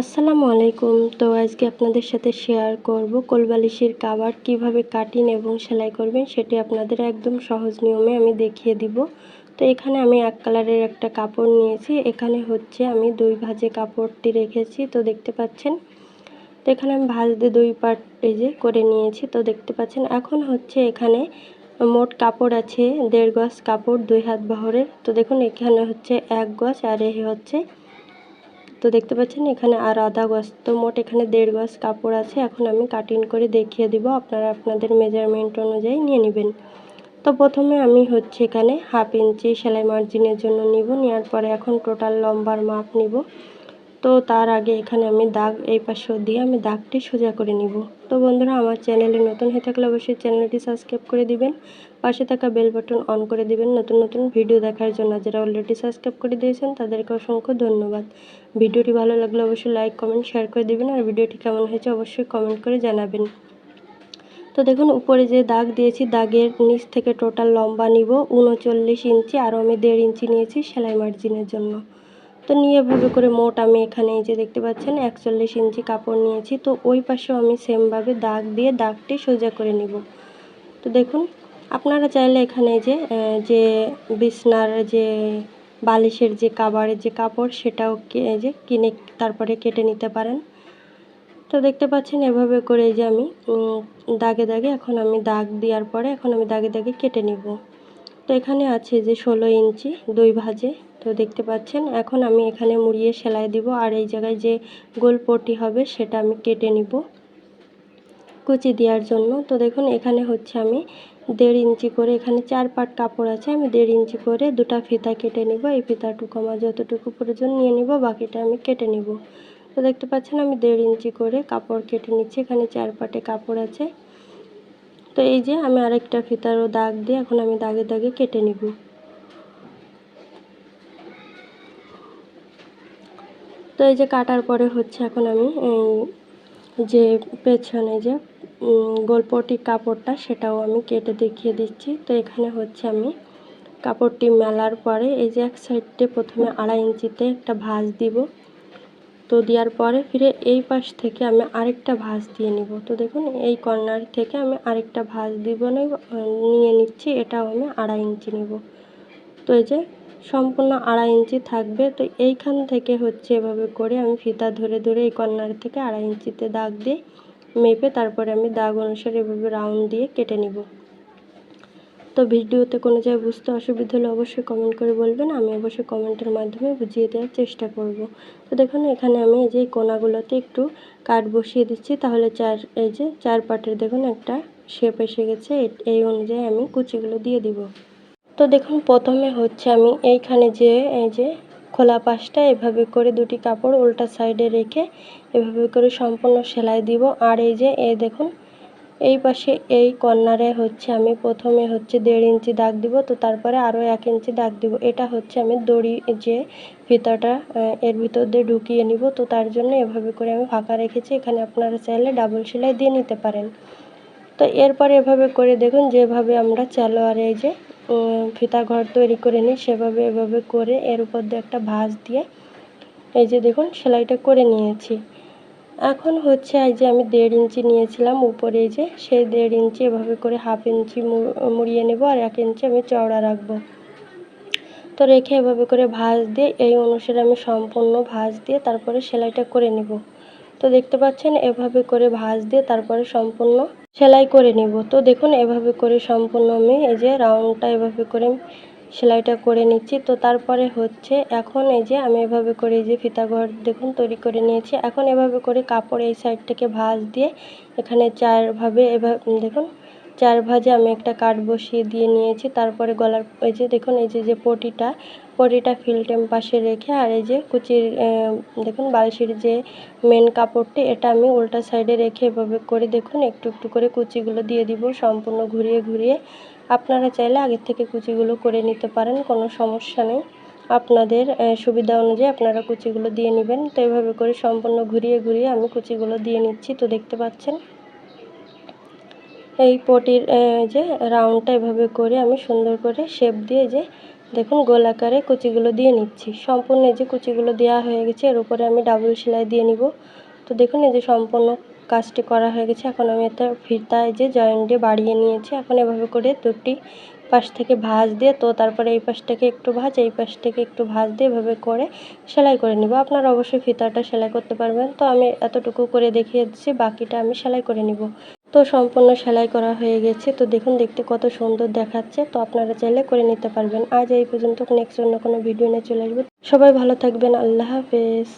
আসসালামু আলাইকুম। তো আজকে আপনাদের সাথে শেয়ার করব কোলবালিশের কাভার কীভাবে কাটিং এবং সেলাই করবেন সেটি আপনাদের একদম সহজ নিয়মে আমি দেখিয়ে দিব। তো এখানে আমি এক কালারের একটা কাপড় নিয়েছি। এখানে হচ্ছে আমি দুই ভাজে কাপড়টি রেখেছি। তো দেখতে পাচ্ছেন? তো এখানে আমি ভাজ দিয়ে দুই পার্ট যে করে নিয়েছি। তো দেখতে পাচ্ছেন? এখন হচ্ছে এখানে মোট কাপড় আছে দেড় গজ কাপড় দুই হাত বহরের। তো দেখুন, এখানে হচ্ছে এক গজ আর এ হচ্ছে তো দেখতে পাচ্ছেন, এখানে আর আধা গজ, তো মোট এখানে দেড় গজ কাপড় আছে। এখন আমি কাটিং করে দেখিয়ে দিব, আপনারা আপনাদের মেজারমেন্ট অনুযায়ী নিয়ে নেবেন। তো প্রথমে আমি হচ্ছে এখানে হাফ ইঞ্চি সেলাই মার্জিনের জন্য নিব, নেওয়ার পরে এখন টোটাল লম্বার মাপ নিব। তো তার আগে এখানে আমি দাগ, এই পাশে দিয়ে আমি দাগটি সোজা করে নিব। তো বন্ধুরা, আমার চ্যানেলে নতুন হয়ে থাকলে অবশ্যই চ্যানেলটি সাবস্ক্রাইব করে দিবেন, পাশে থাকা বেল বাটন অন করে দিবেন। নতুন নতুন ভিডিও দেখার জন্য যারা অলরেডি সাবস্ক্রাইব করে দিয়েছেন, তাদেরকে অসংখ্য ধন্যবাদ। ভিডিওটি ভালো লাগলে অবশ্যই লাইক কমেন্ট শেয়ার করে দিবেন আর ভিডিওটি কেমন হয়েছে অবশ্যই কমেন্ট করে জানাবেন। তো দেখুন, উপরে যে দাগ দিয়েছি, দাগের নিচ থেকে টোটাল লম্বা নিব। উনচল্লিশ ইঞ্চি, আরও আমি দেড় ইঞ্চি নিয়েছি সেলাই মার্জিনের জন্য। তো নিয়ে এভাবে করে মোট আমি এখানে এই যে দেখতে পাচ্ছেন একচল্লিশ ইঞ্চি কাপড় নিয়েছি। তো ওই পাশেও আমি সেমভাবে দাগ দিয়ে দাগটি সোজা করে নিব। তো দেখুন, আপনারা চাইলে এখানে যে যে বিছনার যে বালিশের যে কাবারের যে কাপড় সেটাও যে কিনে তারপরে কেটে নিতে পারেন। তো দেখতে পাচ্ছেন এভাবে করে যে আমি দাগে দাগে এখন আমি দাগ দেওয়ার পরে এখন আমি দাগে দাগে কেটে নিব। তো এখানে আছে যে ষোলো ইঞ্চি দুই ভাজে। তো দেখতে পাচ্ছেন, এখন আমি এখানে মুড়িয়ে সেলাই দিব আর এই জায়গায় যে গোল পটি হবে সেটা আমি কেটে নিব কুচি দেওয়ার জন্য। তো দেখুন, এখানে হচ্ছে আমি দেড় ইঞ্চি করে এখানে চার পাট কাপড় আছে, আমি দেড় ইঞ্চি করে দুটা ফিতা কেটে নিব। এই ফিতাটুকু আমার যতটুকু প্রয়োজন নিয়ে নিব, বাকিটা আমি কেটে নিব। তো দেখতে পাচ্ছেন, আমি দেড় ইঞ্চি করে কাপড় কেটে নিচ্ছি। এখানে চার পাটে কাপড় আছে। তো এই যে আমি আরেকটা ফিতারও দাগ দিয়ে এখন আমি দাগে দাগে কেটে নিব। তো এই যে কাটার পরে হচ্ছে এখন আমি যে পেছনে যে গোলপটি কাপড়টা সেটাও আমি কেটে দেখিয়ে দিচ্ছি। তো এখানে হচ্ছে আমি কাপড়টি মেলার পরে এই যে এক সাইডে প্রথমে আড়াই ইঞ্চিতে একটা ভাঁজ দিব। তো দেওয়ার পরে ফিরে এই পাশ থেকে আমি আরেকটা ভাঁজ দিয়ে নিব। তো দেখুন, এই কর্নার থেকে আমি আরেকটা ভাঁজ দিব নিয়ে নিচ্ছি, এটাও আমি আড়াই ইঞ্চি নিব। তো এই যে সম্পূর্ণ আড়াই ইঞ্চি থাকবে, তো এইখান থেকে হচ্ছে এভাবে করে আমি ফিতা ধরে ধরে এই কর্নার থেকে আড়াই ইঞ্চিতে দাগ দিয়ে মেপে তারপরে আমি দাগ অনুসারে এভাবে রাউন্ড দিয়ে কেটে নিব। তো ভিডিওতে কোনো জায়গায় বুঝতে অসুবিধা হলে অবশ্যই কমেন্ট করে বলবেন। আমি অবশ্যই কমেন্টের মাধ্যমে বুঝিয়ে দেওয়ার চেষ্টা করব। তো দেখুন, এখানে আমি এই যে কোনাগুলোতে একটু কাঠ বসিয়ে দিচ্ছি। তাহলে চার, এই যে চার পাটের দেখুন একটা শেপ এসে গেছে। এই অনুযায়ী আমি কুচিগুলো দিয়ে দিব। তো দেখুন, প্রথমে হচ্ছে আমি এইখানে যে, এই যে খোলা পাশটা, এভাবে করে দুটি কাপড় উল্টা সাইডে রেখে এভাবে করে সম্পূর্ণ সেলাই দিব। আর এই যে, এই দেখুন এই পাশে এই কর্নারে হচ্ছে আমি প্রথমে হচ্ছে দেড় ইঞ্চি দাগ দিব, তো তারপরে আরও এক ইঞ্চি দাগ দিব। এটা হচ্ছে আমি দড়ি যে ফিতাটা এর ভিতর দিয়ে ঢুকিয়ে নিব, তো তার জন্য এভাবে করে আমি ফাঁকা রেখেছি। এখানে আপনারা চাইলে ডাবল সেলাই দিয়ে নিতে পারেন। তো এরপরে এভাবে করে দেখুন, যেভাবে আমরা এই যে ফিতা ঘর তৈরি করে নিই, সেভাবে এভাবে করে এর উপর দিয়ে একটা ভাঁজ দিয়ে এই যে দেখুন, সেলাইটা করে নিয়েছি। এখন হচ্ছে এই যে আমি দেড় ইঞ্চি নিয়েছিলাম, উপরে যে সেই দেড় ইঞ্চি এভাবে করে হাফ ইঞ্চি মুড়িয়ে নেব আর এক ইঞ্চি আমি চওড়া রাখব। তো রেখে এভাবে করে ভাঁজ দিয়ে, এই অনুসারে আমি সম্পূর্ণ ভাঁজ দিয়ে তারপরে সেলাইটা করে নেব। তো দেখতে পাচ্ছেন এভাবে করে ভাঁজ দিয়ে তারপরে সম্পূর্ণ সেলাই করে নিব। তো দেখুন এভাবে করে সম্পূর্ণ আমি এই যে রাউন্ডটা এভাবে করে সেলাইটা করে নিচ্ছি। তো তারপরে হচ্ছে এখন এই যে আমি এভাবে করে এই যে ফিতাঘর দেখুন তৈরি করে নিয়েছি। এখন এভাবে করে কাপড় এই সাইড থেকে ভাঁজ দিয়ে এখানে চারভাবে এভাবে দেখুন, চার ভাজে আমি একটা কাঠ বসিয়ে দিয়ে নিয়েছি। তারপরে গলার এই যে দেখুন, এই যে যে পটিটা পটিটা ফিল্টেম পাশে রেখে আর এই যে কুচির দেখুন বালশির যে মেন কাপড়টি, এটা আমি উল্টা সাইডে রেখে এভাবে করে দেখুন, একটু একটু করে কুচিগুলো দিয়ে দিব সম্পূর্ণ ঘুরিয়ে ঘুরিয়ে। আপনারা চাইলে আগের থেকে কুচিগুলো করে নিতে পারেন, কোনো সমস্যা নেই। আপনাদের সুবিধা অনুযায়ী আপনারা কুচিগুলো দিয়ে নেবেন। তো এভাবে করে সম্পূর্ণ ঘুরিয়ে ঘুরিয়ে আমি কুচিগুলো দিয়ে নিচ্ছি, তো দেখতে পাচ্ছেন। এই পটির যে রাউন্ডটা এভাবে করে আমি সুন্দর করে শেপ দিয়ে যে দেখুন গোল আকারে কুচিগুলো দিয়ে নিচ্ছি। সম্পূর্ণ এই যে কুচিগুলো দেওয়া হয়ে গেছে, এর উপরে আমি ডাবল সেলাই দিয়ে নিব। তো দেখুন এই যে সম্পূর্ণ কাজটি করা হয়ে গেছে। এখন আমি এটা ফিতা এই যে জয়েন্ট দিয়ে বাড়িয়ে নিয়েছি। এখন এভাবে করে দুটি পাশ থেকে ভাঁজ দিয়ে, তো তারপরে এই পাশ থেকে একটু ভাঁজ, এই পাশ থেকে একটু ভাঁজ দিয়ে এভাবে করে সেলাই করে নিব। আপনারা অবশ্যই ফিতাটা সেলাই করতে পারবেন। তো আমি এতটুকু করে দেখিয়ে দিচ্ছি, বাকিটা আমি সেলাই করে নিব। তো সম্পূর্ণ সেলাই করা হয়ে গেছে। তো দেখুন, দেখতে কত সুন্দর দেখাচ্ছে। তো আপনারা চাইলে করে নিতে পারবেন। আজ এই পর্যন্ত, নেক্সট অন্য কোনো ভিডিও নিয়ে চলে আসবে। সবাই ভালো থাকবেন। আল্লাহ হাফেজ।